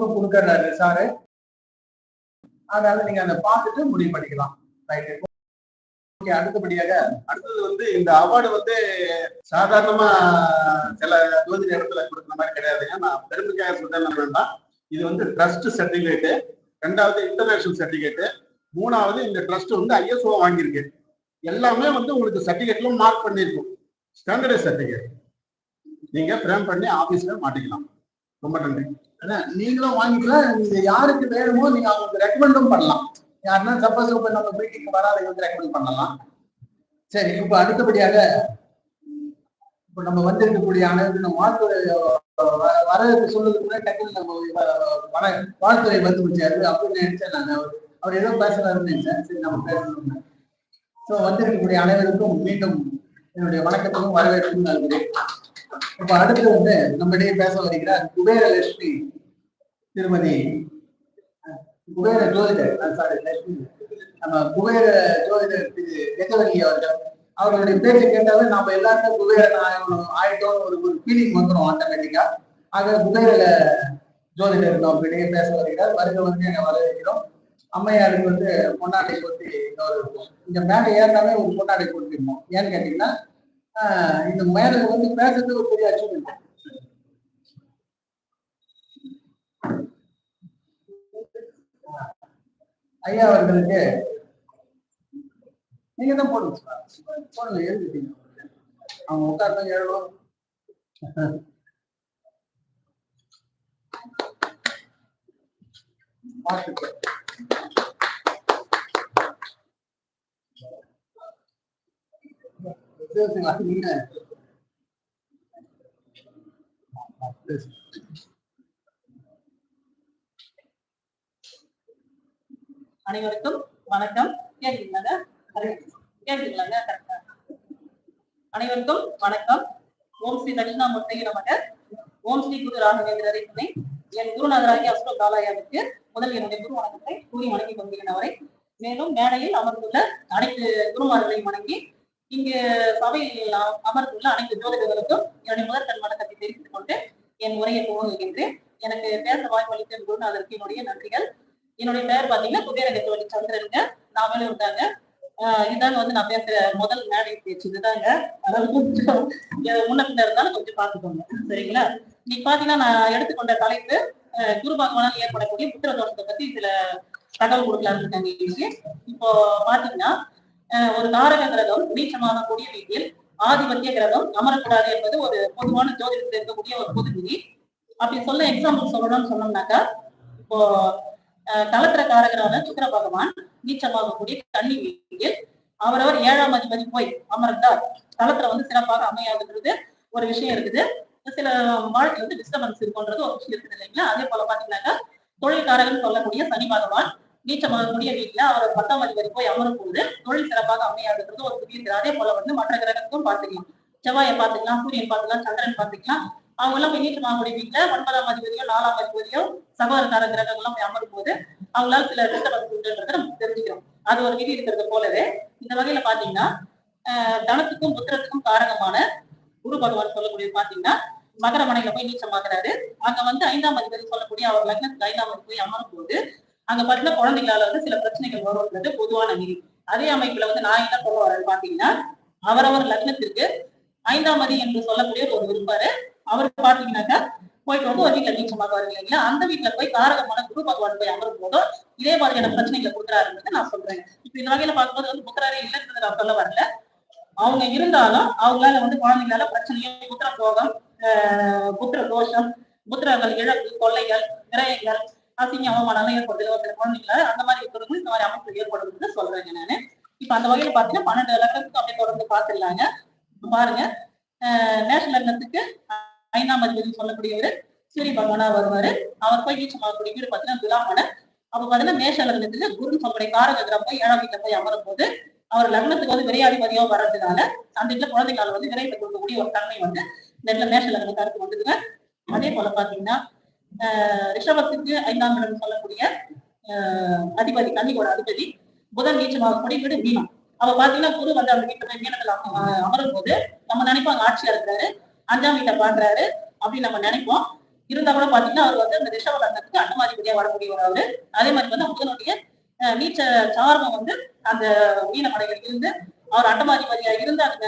கொடுக்கறாரு சாரு அதனால நீங்க அதை பார்த்துட்டு முடிவு பண்ணிக்கலாம். ரைட்டு ஓகே அடுத்தபடியாக அடுத்தது வந்து இந்த அவார்டு வந்து சாதாரணமா சில ஜோதி இடத்துல கொடுக்குற மாதிரி கிடையாதுங்க நான் பெருமைக்காக சொல்றேன் வேண்டாம் இது வந்து ட்ரஸ்ட் சர்டிபிகேட்டு ரெண்டாவது இன்டர்நேஷனல் சர்டிபிகேட்டு மூணாவது இந்த ட்ரஸ்ட் வந்து ஐஎஸ்ஓ வாங்கியிருக்கு. எல்லாமே வந்து உங்களுக்கு சர்டிபிகேட்ல மார்க் பண்ணியிருக்கும். ஸ்டாண்டர்டைஸ் சர்டிபிகேட் நீங்க ஃப்ரேம் பண்ணி ஆபீஸ்ல மாட்டிக்கலாம். ரொம்ப நன்றி. நீங்களும் வாங்கிக்கலாம். இது யாருக்கு வேணுமோ நீங்க அவங்களுக்கு ரெக்கமெண்டும் பண்ணலாம். யாருன்னா சப்போஸ் இப்ப நம்ம மீட்டிங் வந்து ரெக்கமெண்ட் பண்ணலாம். சரி இப்ப அடுத்தபடியாக இப்ப நம்ம வந்திருக்கக்கூடிய அனைவரும் நம்ம வாழ்த்துறை வ- வரவேற்பு சொல்றதுக்கு முன்னாடி டக்குனு நம்ம வ- வர வாழ்த்துறை வந்து முடிச்சாரு அப்படின்னு நினைச்சேன் நான். அவர் அவர் ஏதோ பேசுறாருன்னு நினைச்சேன். சரி நம்ம பேசணும். ஸோ வந்திருக்கக்கூடிய அனைவருக்கும் மீண்டும் என்னுடைய வணக்கத்துக்கும் வரவேற்பும் நல்கிறேன் இப்ப அடுத்து வந்து நம்மிடையே பேச வருகிறார் குபேரலட்சுமி. திருமதி குபேர ஜோதிடர் சாரி லட்சுமி நம்ம குபேர ஜோதிடர் திரு கஜவதி அவர்கள் அவர்களுடைய பேச்சை கேட்டாவே நாம எல்லாருக்கும் குபேர ஆயிடும் ஆயிட்டோம் ஒரு ஒரு ஃபீலிங் வந்துடும் ஆட்டோமேட்டிக்கா ஆக குபேர ஜோதிடர் நம்மிடையே பேச வருகிறார். வருக வந்து எங்க வரவேற்கிறோம். அம்மையாருக்கு வந்து பொன்னாடை போட்டி கௌரவிப்போம் இந்த மேடை ஏறினாலே ஒரு பொன்னாடை போட்டிருந்தோம் ஏன்னு கேட்டீங்கன்னா இந்த மேடை வந்து பேசுறது ஒரு பெரிய அச்சீவ்மெண்ட் ஐயா அவர்களுக்கு நீங்க தான் போடுங்க. போடுங்க எழுதிட்டீங்க. அவங்க உட்கார்ந்து எழுதும் வாழ்த்துக்கள் நீங்க. அனைவருக்கும் வணக்கம். கேட்டுக்கலாங்க கரெக்டா. அனைவருக்கும் வணக்கம். ஓம் ஸ்ரீ தட்சிணா முத்தையிட மகர். ஓம் ஸ்ரீ குரு ராகவேந்திரரை துணை. என் குருநாதராகி அஸ்வ காலாயாவிற்கு முதல் என்னுடைய குரு வணக்கத்தை கூறி வணங்கி கொள்கிறேன் அவரை. மேலும் மேடையில் அமர்ந்துள்ள அனைத்து குருமார்களையும் வணங்கி இங்கு சபையில் அமர்ந்துள்ள அனைத்து ஜோதிடர்களுக்கும் என்னுடைய முதற்கண் வணக்கத்தை தெரிவித்துக் கொண்டு என் உரையை துவங்குகின்றேன். எனக்கு பேச வாய்ப்பளித்த என் குருநாதருக்கு என்னுடைய நன்றிகள். என்னுடைய பெயர் பாத்தீங்கன்னா குபேர சந்திரனுங்க நாமளும் இருந்தாங்க ஆஹ் இதாங்க வந்து நான் பேசுற முதல் மேடை பேச்சு. இதுதாங்க. அதாவது கொஞ்சம் முன்ன பின்ன இருந்தாலும் கொஞ்சம் பார்த்துக்கோங்க சரிங்களா? இன்னைக்கு பாத்தீங்கன்னா நான் எடுத்துக்கொண்ட தலைப்பு குரு பகவானால் ஏற்படக்கூடிய புத்திர தோஷத்தை பத்தி சில தகவல் கொடுக்கலாம்னு இருக்காங்க இன்னைக்கு இப்போ பாத்தீங்கன்னா ஒரு காரக கிரகம் நீச்சமாகக்கூடிய வீட்டில் ஆதிபத்திய கிரகம் அமரக்கூடாது என்பது ஒரு பொதுவான ஜோதிடத்தில் இருக்கக்கூடிய ஒரு பொது விதி அப்படி சொல்ல எக்ஸாம்பிள் சொல்லணும்னு சொன்னோம்னாக்கா இப்போ கலத்திர காரகரான சுக்கர பகவான் நீச்சமாகக்கூடிய கன்னி வீட்டில் அவரவர் ஏழாம் அதிபதி போய் அமர்ந்தார். தளத்துல வந்து சிறப்பாக அமையாதுன்றது ஒரு விஷயம் இருக்குது. சில வாழ்க்கை வந்து டிஸ்டர்பன்ஸ் இருக்குன்றது ஒரு விஷயம் இருக்குது இல்லைங்களா? அதே போல பாத்தீங்கன்னாக்கா தொழில்காரகன் சொல்லக்கூடிய சனி பகவான் நீச்சமாகக்கூடிய வீட்டுல அவர் பத்தாம் அதிபதி போய் அமரும் போது தொழில் சிறப்பாக அமையாதுன்றது ஒரு புதிய அதே போல வந்து மற்ற கிரகத்துக்கும் பாத்துக்கலாம் செவ்வாயை பாத்துக்கலாம் சூரியன் பாத்துக்கலாம் சந்திரன் பாத்துக்கலாம் அவங்க எல்லாம் போய் நீச்சமாகக்கூடிய வீட்டுல ஒன்பதாம் அதிபதியோ நாலாம் அதிபதியோ சகோதரக்கார கிரகங்கள்லாம் போய் அமரும் போது அவங்களால சில டிஸ்டர்பன்ஸ் உண்டுன்றதை நம்ம தெரிஞ்சுக்கிறோம். அது ஒரு விதி இருக்கிறது போலவே இந்த வகையில பாத்தீங்கன்னா ஆஹ் தனத்துக்கும் புத்திரத்துக்கும் காரணமான குரு பகவான் சொல்லக்கூடியது பாத்தீங்கன்னா மகர மனையில போய் நீச்சமாக்குறாரு அங்க வந்து ஐந்தாம் அதிபதி சொல்லக்கூடிய அவர் லக்னத்துக்கு ஐந்தாம் அதிபதி போய் அமரும் போது அங்க பாத்தீங்கன்னா குழந்தைகளால வந்து சில பிரச்சனைகள் வரும்ன்றது பொதுவான விதி. அதே அமைப்புல வந்து நான் என்ன சொல்ல வரேன் பாத்தீங்கன்னா அவரவர் லக்னத்திற்கு ஐந்தாம் அதி என்று சொல்லக்கூடிய ஒரு விரும்பாரு அவருக்கு பாத்தீங்கன்னாக்கா போயிட்டு வந்து ஒரு வீட்டுல நீச்சமாக்குவாரு இல்லைங்களா? அந்த வீட்டுல போய் காரகமான குரு பகவான் போய் அமரும் போதும் இதே மாதிரியான பிரச்சனைகளை கொடுக்குறாருன்றது நான் சொல்றேன். இப்ப இந்த வகையில பார்க்கும்போது வந்து புத்திரரே இல்லைன்றது நான் சொல்ல வரல. அவங்க இருந்தாலும் அவங்களால வந்து குழந்தைங்களால பிரச்சனையும் புத்திர போகம் புத்திர தோஷம் புத்திரங்கள் இழப்பு கொள்ளைகள் விரயங்கள் அசிங்க அவமானம் ஏற்படுது. ஒரு சில குழந்தைங்களால அந்த மாதிரி இருக்கிறவங்க இந்த மாதிரி அமைப்பு ஏற்படுதுன்னு சொல்றேங்க நானு. இப்ப அந்த வகையில பாத்தீங்கன்னா பன்னெண்டு லட்சத்துக்கு அப்படியே தொடர்ந்து பாத்துடலாங்க பாருங்க. நேஷனல் லக்னத்துக்கு ஐந்தாம் அதிபதி சொல்லக்கூடியவர் சூரிய பகவானா வருவாரு. அவர் போய் நீச்சமாகக்கூடிய வீடு பாத்தீங்கன்னா துலாமன அப்ப பாத்தீங்கன்னா மேஷ லக்னத்துல குரு சொல்லக்கூடிய காரக கிரகம் போய் ஏழாம் வீட்டுல போய் அமரும் போது அவர் லக்னத்துக்கு வந்து விரையாதிபதியோ வர்றதுனால அந்த வீட்டுல குழந்தைங்களால வந்து விரைவில் கொடுக்கக்கூடிய ஒரு தன்மை வந்து இந்த இடத்துல மேஷ லக்னக்காருக்கு வந்துதுங்க. அதே போல பாத்தீங்கன்னா ஆஹ் ரிஷபத்துக்கு ஐந்தாம் இடம் சொல்லக்கூடிய ஆஹ் அதிபதி கன்னிகோட அதிபதி புதன் நீச்சமாகக்கூடிய வீடு மீனம் அவ பாத்தீங்கன்னா குரு வந்து அந்த வீட்டுல போய் மீனத்துல அமரும் போது நம்ம நினைப்போம் அங்க ஆட்சியா இருக்கிறாரு. அஞ்சாம் வீட்டை பாடுறாரு அப்படின்னு நம்ம நினைப்போம். இருந்தா கூட பாத்தீங்கன்னா அவர் வந்து அந்த ரிஷவ லக்னத்துக்கு அட்டமாதிபதியா வரக்கூடியவர் அவரு. அதே மாதிரி வந்து புதனுடைய அஹ், நீச்ச சார்பம் வந்து அந்த மீனமடைகள் இருந்து அவர் அட்டமாதிபதியா இருந்து அந்த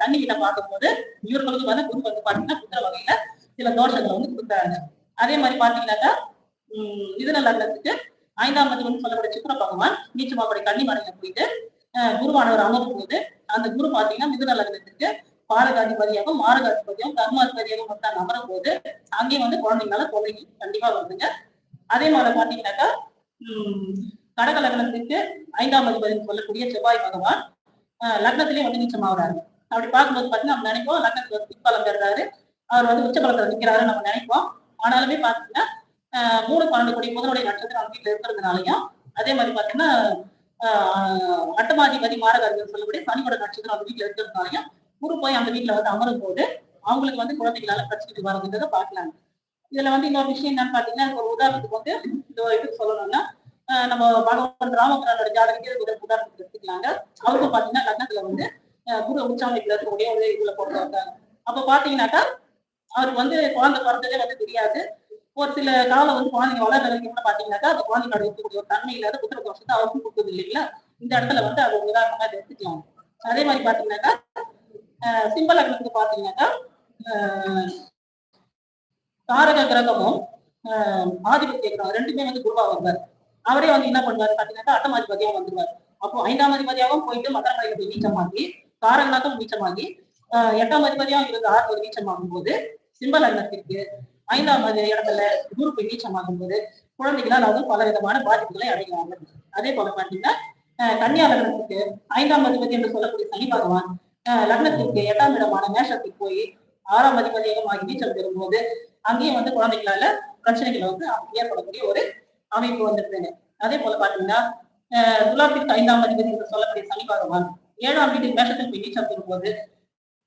தண்ணி வீட்டை பார்க்கும்போது இவர்களுக்கு வந்து குரு வந்து பாத்தீங்கன்னா புத்திர வகையில சில தோஷங்களை வந்து கொடுக்குறாங்க அதே மாதிரி பாத்தீங்கன்னாக்கா உம் மிதுன லக்னத்துக்கு ஐந்தாம் அதிபதி சொல்லக்கூடிய சித்திர பகவான் நீச்சமாப்படி கன்னிமடையில போயிட்டு குருவானவர் அமரும் போது அந்த குரு பாத்தீங்கன்னா மிதுன லக்னத்துக்கு பாரகாதிபதியாகவும் மாரகாதிபதியாகவும் கர்மாதிபதியாகவும் வந்து அங்க அமரும் போது அங்கேயும் வந்து குழந்தைங்களால குழந்தைங்க கண்டிப்பா வருதுங்க. அதே மாதிரி பாத்தீங்கன்னாக்கா உம் கடக லக்னத்துக்கு ஐந்தாம் அதிபதினு சொல்லக்கூடிய செவ்வாய் பகவான் லக்னத்திலேயே வந்து நீச்சமாகறாரு அப்படி பார்க்கும்போது பாத்தீங்கன்னா நம்ம நினைப்போம் லக்னத்துக்கு வந்து பிற்பலம் பெறாரு அவர் வந்து உச்சபலத்துல நிற்கிறாரு நம்ம நினைப்போம். ஆனாலுமே பாத்தீங்கன்னா மூணு பன்னெண்டு கோடி முதலுடைய நட்சத்திரம் அவங்க வீட்டுல இருக்கிறதுனாலையும் அதே மாதிரி பாத்தீங்கன்னா ஆஹ், அட்டமாதிபதி மாரகாதிபதி சொல்லக்கூடிய சனியோட நட்சத்திரம் அவங்க வீட்டுல இருக்கிறதுனாலையும் குரு போய் அந்த வீட்டுல வந்து அமரும் போது அவங்களுக்கு வந்து குழந்தைகளால பிரச்சனைகள் வரதுன்றதை பாக்கலாங்க இதுல வந்து இன்னொரு விஷயம் என்னன்னு பாத்தீங்கன்னா ஒரு உதாரணத்துக்கு வந்து இந்த இதுக்கு சொல்லணும்னா நம்ம பகவான் ராமபுரானோட ஜாதகத்தை ஒரு உதாரணத்துக்கு எடுத்துக்கலாங்க. அவருக்கும் பாத்தீங்கன்னா லக்னத்துல வந்து குரு உச்சாமைக்குள்ள இருக்கக்கூடிய ஒரு இதுல போட்டு வந்தாங்க. அப்ப பாத்தீங்கன்னாக்கா அவருக்கு வந்து குழந்தை பிறந்ததே வந்து தெரியாது. ஒரு சில காலம் வந்து குழந்தைங்க வளர வரைக்கும் பாத்தீங்கன்னாக்கா அந்த குழந்தைங்களோட இருக்கக்கூடிய ஒரு தன்மை இல்லாத புத்திர தோஷத்தை அவருக்கும் கொடுக்குது இல்லைங்களா? இந்த இடத்துல வந்து அது உதாரணமா எடுத்துக்கலாம் அதே மாதிரி பாத்தீங்கன்னாக்கா ஆஹ் வந்து பாத்தீங்கன்னாக்கா ஆஹ் தாரக கிரகமும் ஆஹ் ஆதிபத்திய கிரகம் ரெண்டுமே வந்து குருவா வருவார். அவரே வந்து என்ன பண்ணுவாரு பாத்தீங்கன்னாக்கா அட்டமாதிபதியா வந்துருவார். அப்போ ஐந்தாம் அதிபதியாகவும் போயிட்டு மகரமலையில போய் நீச்சமாகி காரங்களாக்கும் நீச்சமாகி ஆஹ் எட்டாம் அதிபதியாகவும் இருந்து ஆறு நீச்சமாகும் போது சிம்ம லக்னத்திற்கு ஐந்தாம் இடத்துல குரு போய் நீச்சமாகும் போது குழந்தைகளால் அதுவும் பல விதமான பாதிப்புகளை அடைகிறார்கள். அதே போல பாத்தீங்கன்னா ஆஹ் கன்னியா லக்னத்துக்கு ஐந்தாம் அதிபதி என்று சொல்லக்கூடிய சனி பகவான் ஆஹ் லக்னத்திற்கு எட்டாம் இடமான மேஷத்துக்கு போய் ஆறாம் அதிபதியாக ஆகி நீச்சல் பெறும்போது அங்கேயும் வந்து குழந்தைகளால பிரச்சனைகள் வந்து ஏற்படக்கூடிய ஒரு அமைப்பு வந்துருக்குங்க அதே போல பாத்தீங்கன்னா ஆஹ் துலாத்திற்கு ஐந்தாம் அதிபதி என்று சொல்லக்கூடிய சனி பகவான் ஏழாம் வீட்டு மேஷத்தில் போய் நீச்சல் பெறும்போது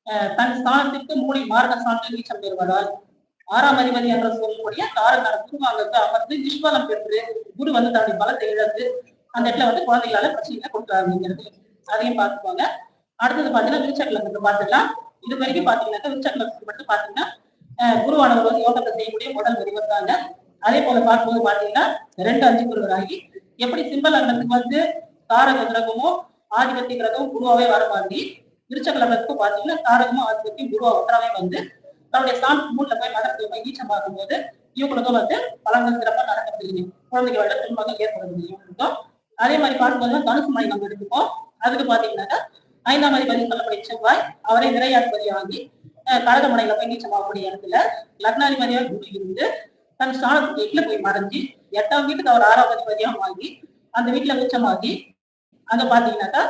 ஆஹ் தன் ஸ்தானத்திற்கு மூணு மார்க்க ஸ்தானத்தில் நீச்சல் பெறுவதால் ஆறாம் அதிபதி என்று சொல்லக்கூடிய காரக்கார குருவாங்களுக்கு அமர்ந்து நிஷ்பலம் பெற்று குரு வந்து தன்னுடைய பலத்தை இழந்து அந்த இடத்துல வந்து குழந்தைகளால பிரச்சனைகளை கொடுக்குறாங்கிறது அதையும் பார்த்துக்கோங்க. அடுத்தது பாத்தீங்கன்னா விருச்சக்கலத்துக்கு பாத்துக்கலாம் இது வரைக்கும் பாத்தீங்கன்னாக்கா விருச்சக்கலத்துக்கு மட்டும் பாத்தீங்கன்னா குருவானவர் வந்து யோகத்தை செய்யக்கூடிய முதல் வடிவம் தாங்க அதே போல பார்க்கும்போது பாத்தீங்கன்னா ரெண்டு அஞ்சு குருவராகி எப்படி சிம்பல் லக்னத்துக்கு வந்து காரக கிரகமும் ஆதிபத்திய கிரகமும் குருவாவே வர மாதிரி விருச்சக லக்னத்துக்கு பாத்தீங்கன்னா காரகமும் ஆதிபத்தியும் குருவா ஒன்றாவே வந்து தன்னுடைய சாமி மூணுல போய் மதத்துல போய் ஈச்சம் பார்க்கும்போது இவங்களுக்கும் வந்து பலன்கள் சிறப்பா நடக்கிறது முடியும் குழந்தைகளோட துன்பங்கள் ஏற்படுறது இவங்களுக்கும் அதே மாதிரி பார்க்கும்போது தனுசு மணி நம்ம எடுத்துப்போம். அதுக்கு பாத்தீங்கன்னாக்கா ஐந்தாம் அதிபதி சொல்லக்கூடிய செவ்வாய் அவரை நிறையாதிபதி வாங்கி கழகமனையில போய் நீச்சமாகக்கூடிய இடத்துல லக்னாதிபதியாக குரு இருந்து தன் ஸ்தானத்துக்கு வீட்டுல போய் மறைஞ்சு எட்டாம் வீட்டுக்கு அவர் ஆறாம் அதிபதியா வாங்கி அந்த வீட்டுல உச்சமாகி அங்க பாத்தீங்கன்னாக்கா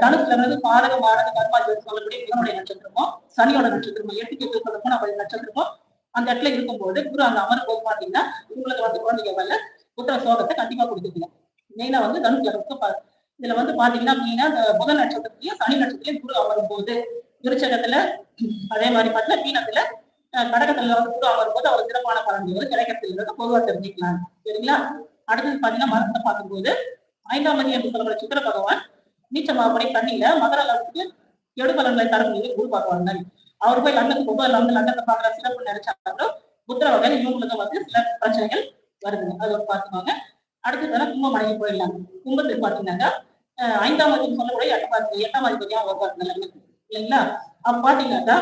தனுசுல இருந்து பாதக மாரக கர்மாதிபதி சொல்லக்கூடிய புதனுடைய நட்சத்திரமும் சனியோட நட்சத்திரமும் எட்டு எட்டு சொல்லப்போ நம்மளுடைய நட்சத்திரமும் அந்த இடத்துல இருக்கும்போது குரு அந்த அமரும் போது பாத்தீங்கன்னா உங்களுக்கு வந்து குழந்தைங்க வரல புத்திர சோகத்தை கண்டிப்பா கொடுக்குதுங்க மெயினா வந்து தனுசுல இருக்கு இதுல வந்து பாத்தீங்கன்னா அப்படின்னா இந்த புதன் நட்சத்திரத்திலயும் சனி நட்சத்திரத்திலயும் குரு அமரும் போது விருச்சகத்துல அதே மாதிரி பார்த்தீங்கன்னா மீனத்துல கடகத்துல வந்து குரு அமரும் போது அவர் சிறப்பான பலன்கள் வந்து கிடைக்கிறதுங்கிறது பொதுவா தெரிஞ்சுக்கலாம். சரிங்களா? அடுத்தது பாத்தீங்கன்னா மரத்தை பார்க்கும்போது ஐந்தாம் மதி என்று சொல்லக்கூடிய சுக்கிர பகவான் நீச்சமாகப்படி தண்ணியில மகர லக்னத்துக்கு எடு தரக்கூடிய குரு பகவான் தான். அவர் போய் லண்டனுக்கு ஒவ்வொரு வந்து லண்டனை பாக்குற சிறப்பு நினைச்சாலும் புத்திர வகையில் இவங்களுக்கு வந்து சில பிரச்சனைகள் வருதுங்க. அது ஒரு பார்த்துக்கோங்க அடுத்தது கும்பமடைக்கு போயிடலாம். கும்பத்துக்கு பாத்தீங்கன்னாக்கா அஹ் ஐந்தாம் அதிபதி சொல்லக்கூடிய எட்டாம் எட்டாம் அதிபதியா வருவாங்க லக்னத்துக்கு இல்லைங்களா? அப்ப பாத்தீங்கன்னாக்கா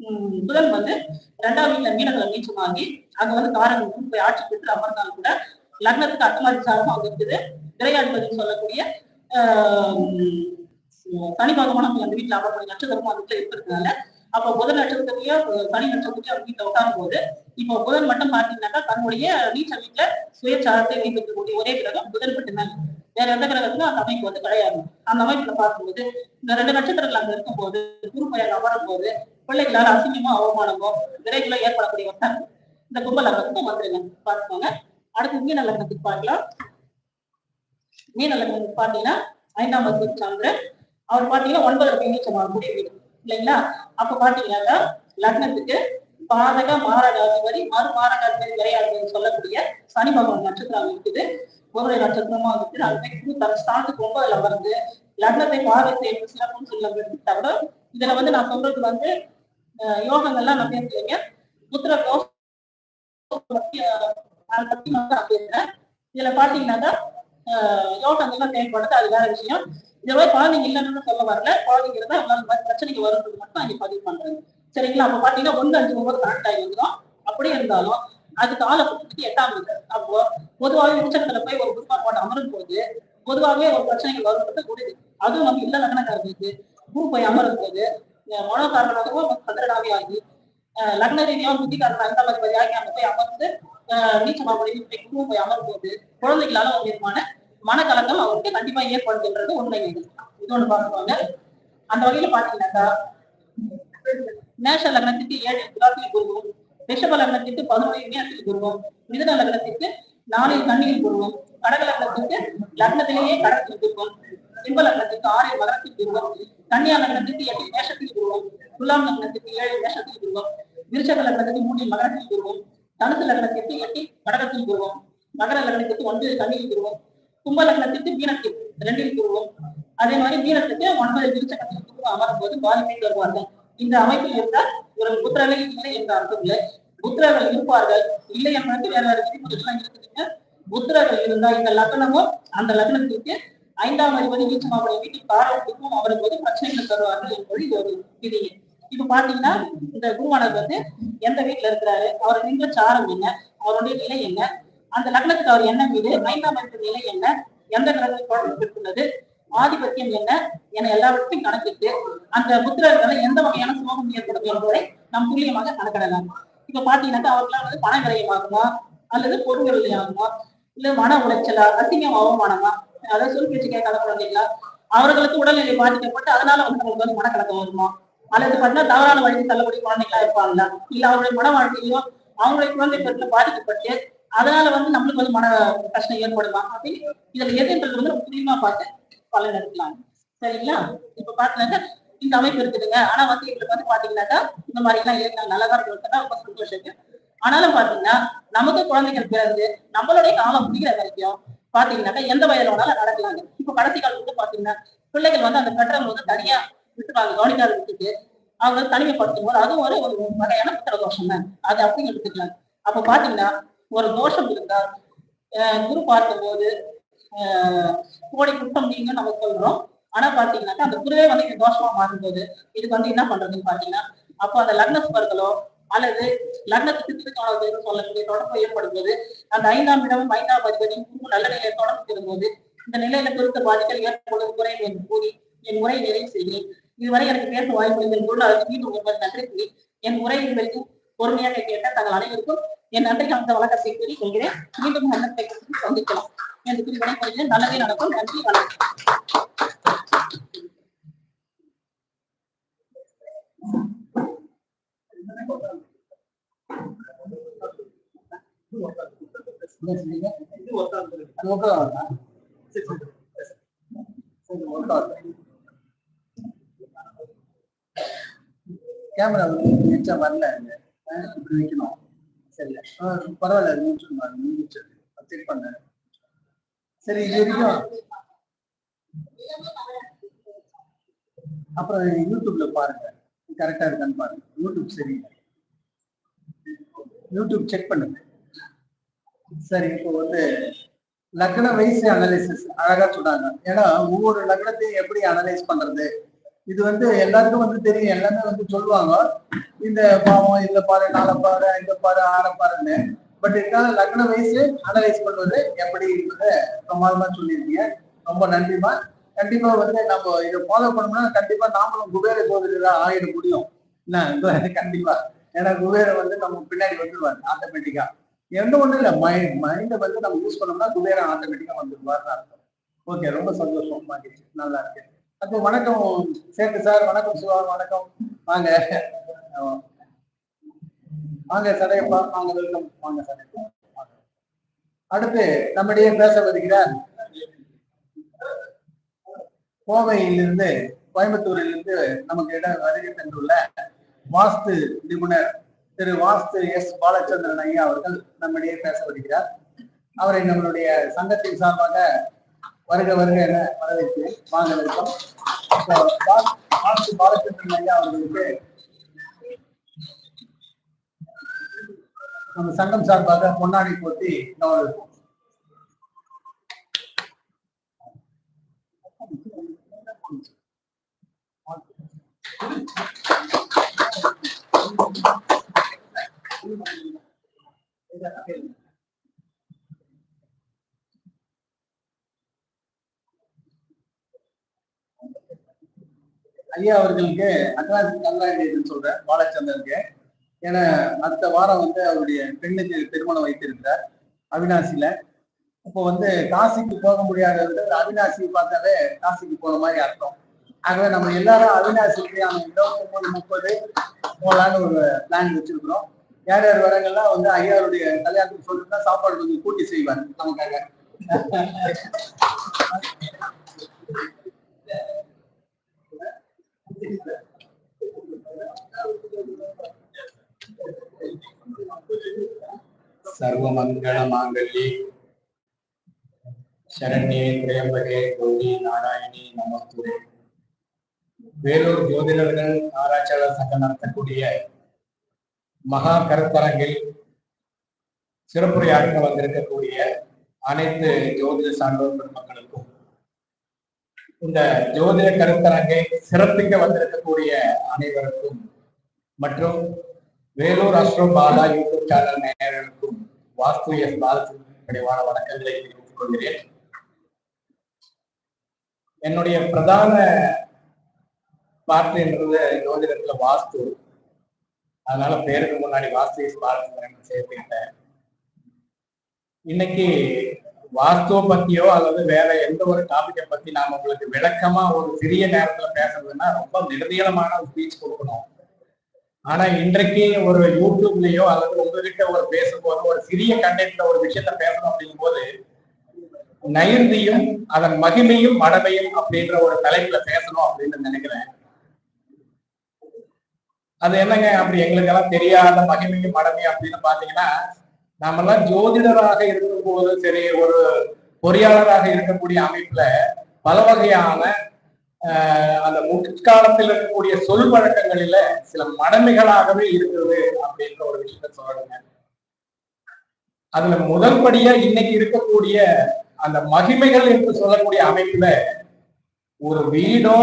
உம் புதன் வந்து ரெண்டாம் வீட்டுல மீனத்துல வாங்கி அங்க வந்து காரங்க போய் ஆட்சி பெற்று அமர்ந்தாலும் கூட லக்னத்துக்கு அட்டமாதி சாரம் அங்க இருக்குது. திரையாதிபதினு சொல்லக்கூடிய ஆஹ் உம் சனி பகவான் அந்த வீட்டுல அமர்ந்த நட்சத்திரமும் அந்த வீட்டுல இருக்கிறதுனால அப்ப புதன் நட்சத்திரத்தையும் சனி நட்சத்திரத்தையும் அவங்க வீட்டுல உட்காரும் போது இப்போ புதன் மட்டும் பாத்தீங்கன்னாக்கா தன்னுடைய நீச்ச வீட்டுல சுயச்சாரத்தை வைத்திருக்கக்கூடிய ஒரே கிரகம் புதன் மட்டும்தான் வேற எந்த கிரகத்துக்கும் அந்த அமைப்பு வந்து கிடையாது. அந்த அமைப்புல பார்க்கும்போது இந்த ரெண்டு நட்சத்திரங்கள் அங்க இருக்கும்போது குரு பயன் அமரும் போது பிள்ளைகளால் அசிங்கமோ அவமானமோ விரைவில் ஏற்படக்கூடிய ஒரு இந்த கும்ப லக்னத்துக்கும் வந்துருங்க. பார்த்துக்கோங்க. அடுத்து மீன லக்னத்துக்கு பார்க்கலாம். மீன லக்னத்துக்கு பாத்தீங்கன்னா ஐந்தாம் வகுப்பு சந்திரன். அவர் பாத்தீங்கன்னா ஒன்பது போய் நீச்சமாக கூடிய வீடு. இல்லைங்களா அப்ப பாத்தீங்கன்னாக்கா லக்னத்துக்கு பாதக மாரகாதிபதி மறு மாரகாதிபதி விரையாதிபதி சொல்லக்கூடிய சனி பகவான் நட்சத்திரம் இருக்குது. ஒரு நட்சத்திரமா இருக்குது. அதுவே குரு தன் ஸ்தானத்துக்கு ஒன்பதுல வருது லக்னத்தை பார்வை செய்வது சிறப்புன்னு சொல்ல தவிர இதுல வந்து நான் சொல்றது வந்து யோகங்கள்லாம் நான் பேசுறீங்க. புத்திர தோஷ அதை பத்தி நான் பேசுறேன். இதுல பாத்தீங்கன்னாக்கா யோகங்கள்லாம் யோசனைலாம் தேவைப்படுது அது வேற விஷயம். இந்த மாதிரி குழந்தைங்க இல்லைன்னு சொல்ல வரல. குழந்தைங்க இருந்தா இவ்வளவு மாதிரி பிரச்சனைக்கு வருன்றது மட்டும் அங்கே பதிவு பண்றாங்க. சரிங்களா? அப்ப பாத்தீங்கன்னா ஒன்று அஞ்சு ஒன்பது கரண்ட் ஆகி வந்துடும் அப்படியே இருந்தாலும் அதுக்கு ஆளை கொடுத்துட்டு எட்டாம் அப்போ பொதுவாகவே உச்சத்துல போய் ஒரு குருமார் போட்டு அமரும் போது பொதுவாகவே ஒரு பிரச்சனைகள் வரும்ன்றது கூடுது அதுவும் நம்ம இல்ல லக்னக்காரர்களுக்கு குரு போய் அமரும் போது அஹ் மனோகாரனாகவும் சந்திரனாவே ஆகி லக்ன ரீதியாக புத்திகாரன் அந்த மாதிரி ஆகி அங்க போய் அமர்ந்து அஹ் போய் குரு போய் அமரும் போது குழந்தைகளால ஒரு விதமான மனக்கலங்கள் அவருக்கு கண்டிப்பா ஏற்படுதுன்றது உண்மை இது. ஒண்ணு பார்த்துக்கோங்க அந்த வகையில பாத்தீங்கன்னாக்கா மேஷ லக்னத்துக்கு ஏழு துலாத்தில் குருவும் ரிஷப லக்னத்துக்கு பதினொன்று இணையத்தில் குருவும் மிதன லக்னத்துக்கு நாளில் கண்ணியில் குருவும் கடக லக்னத்துக்கு லக்னத்திலேயே கடத்தில் குருவும் சிம்ப லக்னத்துக்கு ஆறு மகரத்தில் குருவும் கன்னியா லக்னத்துக்கு எட்டு மேஷத்தில் குருவும் துலாம் லக்னத்துக்கு ஏழு மேஷத்தில் குருவும் விருச்சக லக்னத்துக்கு மூன்று மகரத்தில் குருவும் தனுசு லக்னத்திற்கு எட்டு கடகத்தில் குருவும் மகர லக்னத்துக்கு ஒன்பது கண்ணியில் குருவும் கும்ப லக்னத்துக்கு மீனத்தில் ரெண்டில் குருவும் அதே மாதிரி மீனத்துக்கு ஒன்பது விருச்சகத்தில் குருவும் அமரும் போது பாதிப்பை வருவார்கள் இந்த அமைப்பில் இருந்தால் ஒரு புத்திரர்கள் இல்லை என்ற அர்த்தம் இல்லை. புத்திரர்கள் இருப்பார்கள். இல்லை என்பதற்கு வேற வேற விதிமுறைகள்லாம் இருக்குதுங்க புத்திரர்கள் இருந்தால் இந்த லக்னமும் அந்த லக்னத்திற்கு ஐந்தாம் அதிபதி வீச்சமாவுடைய வீட்டில் காரணத்துக்கும் அவருக்கு வந்து பிரச்சனைகள் தருவார்கள் என்பது ஒரு விதி. இப்ப பாத்தீங்கன்னா இந்த குருவானவர் வந்து எந்த வீட்டுல இருக்கிறாரு? அவர் நின்ற சாரம் என்ன? அவருடைய நிலை என்ன? அந்த லக்னத்துக்கு அவர் என்ன வீடு ஐந்தாம் அதிபதி நிலை என்ன? எந்த கிரகத்தில் தொடர்பு பெற்றுள்ளது? ஆதிபத்தியம் என்ன? என எல்லாவற்றையும் கணக்கிட்டு அந்த புத்திரர்களை எந்த வகையான சோகம் ஏற்படும் என்பதை நாம் துல்லியமாக கணக்கிடலாம். இப்ப பாத்தீங்கன்னாக்கா அவர்களாம் வந்து பண விரயமாகுமா? அல்லது பொருள் விரயமாகுமா? இல்ல மன உளைச்சலா? அசிங்கம் அவமானமா? அதாவது சொல் பேச்சு கேட்காத குழந்தைங்களா? அவர்களுக்கு உடல்நிலை பாதிக்கப்பட்டு அதனால வந்து அவங்களுக்கு வந்து மனக்கலக்கம் வருமா? அல்லது பார்த்தீங்கன்னா தவறான வழிக்கு தள்ளக்கூடிய குழந்தைகளா இருப்பாங்களா? இல்ல அவருடைய மன வாழ்க்கையிலும் அவங்களுடைய குழந்தை பருவத்துல பாதிக்கப்பட்டு அதனால வந்து நம்மளுக்கு வந்து மன கஷ்டம் ஏற்படுமா? அப்படின்னு இதுல எதுன்றது வந்து நம்ம துல்லியமா பார்த்து பலன் எடுக்கலாம். சரிங்களா? இப்ப பாத்தீங்கன்னா இந்த அமைப்பு இருக்குதுங்க. ஆனா வந்து எங்களுக்கு வந்து பாத்தீங்கன்னாக்கா இந்த மாதிரி எல்லாம் இருக்கு. நல்லதா இருக்குன்னா ரொம்ப சந்தோஷம் ஆனாலும் பாத்தீங்கன்னா நமக்கு குழந்தைகள் பிறந்து நம்மளுடைய காலம் முடிகிற வரைக்கும் பாத்தீங்கன்னாக்கா எந்த வயதுல வேணாலும் நடக்கலாங்க. இப்ப கடைசி காலம் வந்து பாத்தீங்கன்னா பிள்ளைகள் வந்து அந்த பெற்றவங்க வந்து தனியா விட்டுருவாங்க. கவனிக்காத விட்டுட்டு அவங்க தனிமைப்படுத்தும் போது அதுவும் ஒரு ஒரு வகையான புத்திர தோஷம் தான் அது அப்படின்னு எடுத்துக்கலாம். அப்ப பாத்தீங்கன்னா ஒரு தோஷம் இருந்தால் குரு பார்க்கும்போது கோடி குற்றம் நீங்க நம்ம சொல்றோம். ஆனா பாத்தீங்கன்னாக்கா அந்த குருவே வந்து இங்க தோஷமா மாறும்போது இதுக்கு வந்து என்ன பண்றதுன்னு பாத்தீங்கன்னா அப்போ அந்த லக்ன சுவர்களோ அல்லது லக்னத்துக்கு திருக்கோணம் சொல்லக்கூடிய தொடர்பு ஏற்படும் போது அந்த ஐந்தாம் இடமும் ஐந்தாம் அதிபதியும் குரு நல்ல நிலையை தொடர்பு போது இந்த நிலையில குறித்த பாதிகள் ஏற்படும் குறை என்று கூறி என் உரை நிறைவு செய்கிறேன் இதுவரை எனக்கு பேச வாய்ப்பு இந்த பொருள் அதற்கு மீண்டும் ஒருவர் நன்றி கூறி என் உரையின் வரைக்கும் பொறுமையாக கேட்ட தங்கள் அனைவருக்கும் என் நன்றி கலந்த வழக்கத்தை கூறி கொள்கிறேன் மீண்டும் அன்னத்தை சந்திக்கலாம். என்று கூறி விடைபெறுகிறேன் நல்லதே நடக்கும். நன்றி. வணக்கம். கேமரா எச்சா வரல. இப்படி வைக்கணும். சரி பரவாயில்ல அது முடிச்சுருமா முடிச்சு செக் பண்ணேன் சரி இது வரைக்கும். அப்புறம் யூடியூப்ல பாருங்க. கரெக்டா இருக்கான்னு பாருங்க. யூடியூப் சரி. யூடியூப் செக் பண்ணுங்க. சரி இப்போ வந்து லக்ன வயசு அனலைசிஸ் அழகா சொன்னாங்க. ஏன்னா ஒவ்வொரு லக்னத்தையும் எப்படி அனலைஸ் பண்றது? இது வந்து எல்லாருக்கும் வந்து தெரியும். எல்லாமே வந்து சொல்லுவாங்க. இந்த பாவம் இதுல பாரு நாளை பாரு இந்த பாரு ஆற பாருன்னு. பட் இருந்தாலும் லக்ன வயசு அனலைஸ் பண்ணுவது எப்படி என்பதை பிரமாதமா சொல்லியிருக்கீங்க. ரொம்ப நன்றிமா கண்டிப்பா வந்து நம்ம இதை ஃபாலோ பண்ணோம்னா கண்டிப்பா நாமளும் குபேர ஜோதிடரா ஆகிட முடியும். என்ன? கண்டிப்பா. ஏன்னா குபேரர் வந்து நம்ம பின்னாடி வந்துடுவார் ஆட்டோமேட்டிக்கா எந்த ஒண்ணும் இல்ல. மைண்ட் மைண்டை வந்து நம்ம யூஸ் பண்ணோம்னா குபேரன் ஆட்டோமேட்டிக்கா வந்துடுவார் அர்த்தம். ஓகே ரொம்ப சந்தோஷம். மகிழ்ச்சி. நல்லா இருக்கு அப்போ வணக்கம் சேர்த்து சார். வணக்கம் சிவா வணக்கம். வாங்க. வாங்க சடையப்பா. வாங்க வெல்கம் வாங்க சடையப்பா. அடுத்து நம்மிடையே பேச வருகிறார் கோவையிலிருந்து கோயம்புத்தூரிலிருந்து நமக்கு இடம் வருகை தந்துள்ள வாஸ்து நிபுணர் திரு வாஸ்து எஸ் பாலச்சந்திரன் ஐயா அவர்கள் நம்மிடையே பேச வருகிறார். அவரை நம்மளுடைய சங்கத்தின் சார்பாக வருக வருக என வரவேற்கிறேன். வாங்க வெல்கம் பாலச்சந்திரன் ஐயா அவர்களுக்கு நம்ம சங்கம் சார்பாக பொன்னாடி போட்டி கௌரவிப்போம் ஐயா அவர்களுக்கு அட்வான்ஸ் கங்க்ராச்சுலேஷன் சொல்றேன் பாலச்சந்திரனுக்கு. ஏன்னா அடுத்த வாரம் வந்து அவருடைய பெண்ணுக்கு திருமணம் வைத்திருக்கிறார் அவினாசியில. இப்போ வந்து காசிக்கு போக முடியாதது அவினாசி பார்த்தாலே காசிக்கு போன மாதிரி அர்த்தம். ஆகவே நம்ம எல்லாரும் அவினாசிக்கு அந்த இருபத்தி மூணு முப்பது போகலான்னு ஒரு பிளான் வச்சிருக்கிறோம். யார் யார் வரங்கள்லாம் வந்து ஐயாருடைய கல்யாணத்துக்கு சொல்லிட்டு சாப்பாடு கொஞ்சம் கூட்டி செய்வார் நமக்காக. சர்வமங்களமாங்கல்யே சரண்யே பிரேம்பகே கௌரி நாராயணி நமத்துவே வேலூர் ஜோதிடர்கள் ஆராய்ச்சியாளர் சங்கம் நடத்தக்கூடிய மகா கருத்தரங்கில் சிறப்புரையாற்ற வந்திருக்கக்கூடிய அனைத்து ஜோதிட சான்றோர் மக்களுக்கும் இந்த ஜோதிட கருத்தரங்கை சிறப்பிக்க வந்திருக்கக்கூடிய அனைவருக்கும் மற்றும் Vellore astro Bala YouTube channel நேயர்களுக்கும் வாஸ்து எஸ் பாலச்சந்திரன் கனிவான வணக்கங்களை தெரிவித்துக் கொள்கிறேன். என்னுடைய பிரதான பாட்டுன்றது ஜோதிடத்துல வாஸ்து. அதனால பேருக்கு முன்னாடி வாஸ்து எஸ் பாலச்சந்திரன் சேர்த்துக்கிட்டேன். இன்னைக்கு வாஸ்துவ பத்தியோ அல்லது வேற எந்த ஒரு டாபிக்கை பத்தி நாம உங்களுக்கு விளக்கமா ஒரு சிறிய நேரத்துல பேசுறதுன்னா ரொம்ப நெடுநீளமான ஒரு ஸ்பீச் கொடுக்கணும். ஆனா இன்றைக்கு ஒரு யூடியூப்லயோ அல்லது உங்ககிட்ட ஒரு பேசும்போது ஒரு சிறிய கண்டென்ட்ல ஒரு விஷயத்த பேசணும் அப்படிங்கும் போது நைர்ந்தியும் அதன் மகிமையும் மடமையும் அப்படின்ற ஒரு தலைப்புல பேசணும் அப்படின்னு நினைக்கிறேன். அது என்னங்க? அப்படி எங்களுக்கெல்லாம் தெரியாத மகிமையும் மடமையும் அப்படின்னு பாத்தீங்கன்னா நாமெல்லாம் ஜோதிடராக இருக்கும் போது சரி ஒரு பொறியாளராக இருக்கக்கூடிய அமைப்புல பல வகையான ஆஹ் அந்த முற்காலத்தில் இருக்கக்கூடிய சொல் வழக்கங்களில சில மடமைகளாகவே இருக்கிறது அப்படின்ற ஒரு விஷயத்த சொல்லுங்க அதுல முதல் படியா இன்னைக்கு இருக்கக்கூடிய அந்த மகிமைகள் என்று சொல்லக்கூடிய அமைப்புல ஒரு வீடோ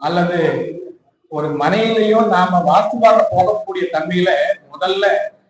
அல்லது ஒரு மனையிலையோ நாம வாஸ்துவாக போகக்கூடிய தன்மையில முதல்ல